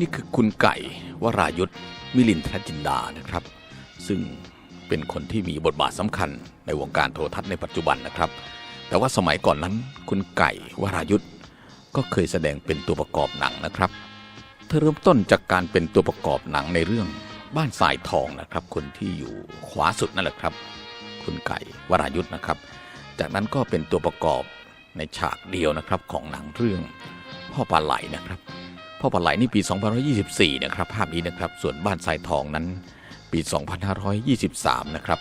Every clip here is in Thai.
นี่คือคุณไก่วรายุทธมิลินทรจินดานะครับ ซึ่งเป็นคนที่มีบทบาทสำคัญในวงการโทรทัศน์ในปัจจุบันนะครับ แต่ว่าสมัยก่อนนั้นคุณไก่วรายุทธก็เคยแสดงเป็นตัวประกอบหนังนะครับ เธอเริ่มต้นจากการเป็นตัวประกอบหนังในเรื่องบ้านสายทองนะครับ คนที่อยู่ขวาสุดนั่นแหละครับ คุณไก่วรายุทธนะครับ จากนั้นก็เป็นตัวประกอบในฉากเดียวนะครับของหนังเรื่องพ่อปลาไหลนะครับ พ่อปลาไหลนี่ปี 2524 นะครับ ภาพนี้นะครับ ส่วนบ้านทรายทองนั้นปี 2523 นะครับ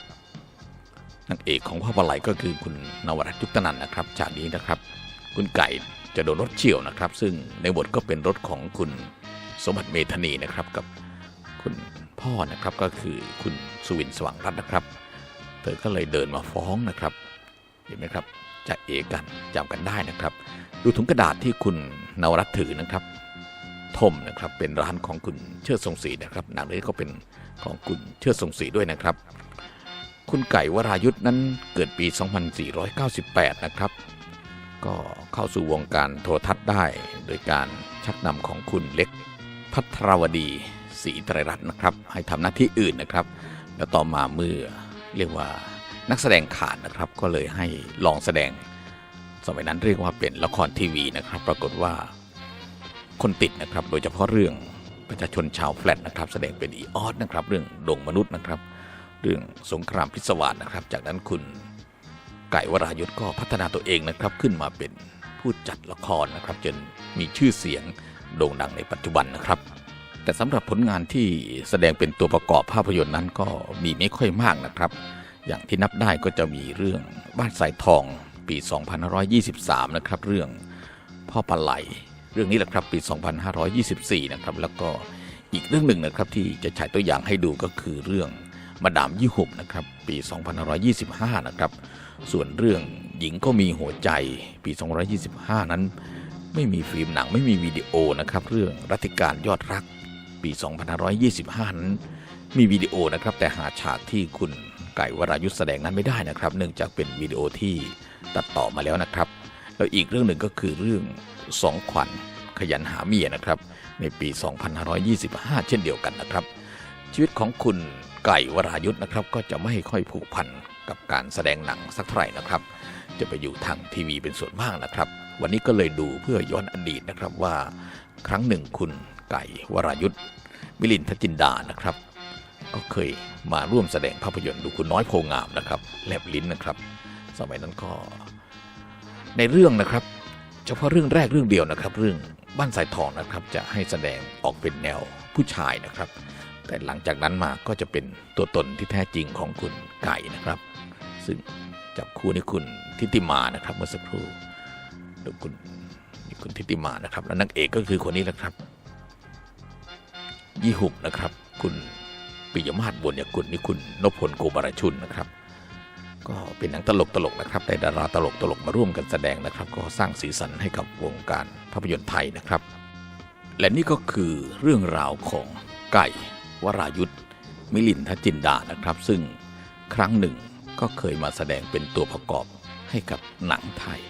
นางเอกของพ่อปลาไหลก็คือคุณนวรัตน์ยุตนันท์นะครับฉากนี้นะครับ คุณไก่จะโดนรถเฉี่ยวนะครับ ซึ่งในบทก็เป็นรถของคุณสมบัติเมธนีนะครับกับคุณพ่อนะครับก็คือคุณสุวินสว่างรัตน์นะครับ เธอก็เลยเดินมาฟ้องนะครับ เห็นไหมครับจะเอกันจำกันได้นะครับ ดูถุงกระดาษที่คุณนวรัตน์ถือนะครับ ทมนะครับเป็นร้านของคุณเชิดทรงศรีนะครับหนังเรื่องนี้ก็เป็นของคุณเชิดทรงศรีด้วยนะครับ คุณไก่วรายุทธ์นั้นเกิดปี 2498 นะครับ ก็เข้าสู่วงการโทรทัศน์ได้ โดยการชักนำของคุณเล็กพัทรวดีศรีไตรรัตน์นะครับ ให้ทำหน้าที่อื่นนะครับ แล้วต่อมาเมื่อเรียกว่านักแสดงขาดนะครับ ก็เลยให้ลองแสดง สมัยนั้นเรียกว่าเป็นละครทีวีนะครับ ปรากฏว่า คนติดนะครับ โดยเฉพาะเรื่องประชาชนชาวแฟลตนะครับ แสดงเป็นอีออสนะครับ เรื่องดงมนุษย์นะครับ เรื่องสงครามพิศวาสนะครับ จากนั้นคุณไก่วรายุทธก็พัฒนาตัวเองนะครับ ขึ้นมาเป็นผู้จัดละครนะครับ จนมีชื่อเสียงโด่งดังในปัจจุบันนะครับ แต่สำหรับผลงานที่แสดงเป็นตัวประกอบภาพยนตร์นั้นก็มีไม่ค่อยมากนะครับ อย่างที่นับได้ก็จะมีเรื่องบ้านสายทองปี 2523 นะครับ เรื่องพ่อปลาไหล เรื่องนี้แหละครับปี 2524 นะครับแล้วก็อีกเรื่องหนึ่งนะครับที่จะฉายตัวอย่างให้ดูก็คือเรื่องมาดามยี่หกนะครับปี 2525 นะครับส่วนเรื่องหญิงก็มีหัวใจปี 2525 นั้น ไม่มีฟิล์มหนังไม่มีวิดีโอนะครับเรื่องรัติการยอดรักปี 2525 นั้นมีวิดีโอนะครับแต่หาฉากที่คุณไก่วรายุทธแสดงนั้นไม่ได้นะครับ เนื่องจากเป็นวิดีโอที่ตัดต่อมาแล้วนะครับ แล้วอีกเรื่องหนึ่งก็คือเรื่องสองขวัญขยันหาเมียนะครับ ในปี 2525 เช่นเดียวกันนะครับ ชีวิตของคุณไก่วรายุทธ์นะครับ ก็จะไม่ค่อยผูกพันกับการแสดงหนังสักเท่าไหร่นะครับ จะไปอยู่ทางทีวีเป็นส่วนมากนะครับ วันนี้ก็เลยดูเพื่อย้อนอดีตนะครับว่าครั้งหนึ่งคุณไก่วรายุทธ์มิลินทจินดานะครับ ก็เคยมาร่วมแสดงภาพยนตร์ดูคุณน้อยโพงามนะครับแลบลิ้นนะครับ สมัยนั้นก็ ในเรื่องนะครับ เฉพาะเรื่องแรกเรื่องเดียวนะครับ เรื่องบ้านสายทองนะครับ จะให้แสดงออกเป็นแนวผู้ชายนะครับ แต่หลังจากนั้นมาก็จะเป็นตัวตนที่แท้จริงของคุณไก่นะครับ ซึ่งจับคู่ในคุณทิติมานะครับ เมื่อสักครู่ดูคุณนี่คุณทิติมานะครับ และนางเอกก็คือคนนี้แหละครับ ยี่หุบนะครับ คุณปิยมาศบุญยกุลนี่คุณนพพลโกบารชุนนะครับ ก็เป็นหนังตลกตลกๆนะครับได้ดาราตลกตลกๆมาร่วมกันแสดงนะครับ ก็สร้างสีสันให้กับวงการภาพยนตร์ไทยนะครับ และนี่ก็คือเรื่องราวของไก่วรายุทธมิลินทจินดานะครับ ซึ่งครั้งหนึ่งก็เคยมาแสดงเป็นตัวประกอบให้กับหนังไทย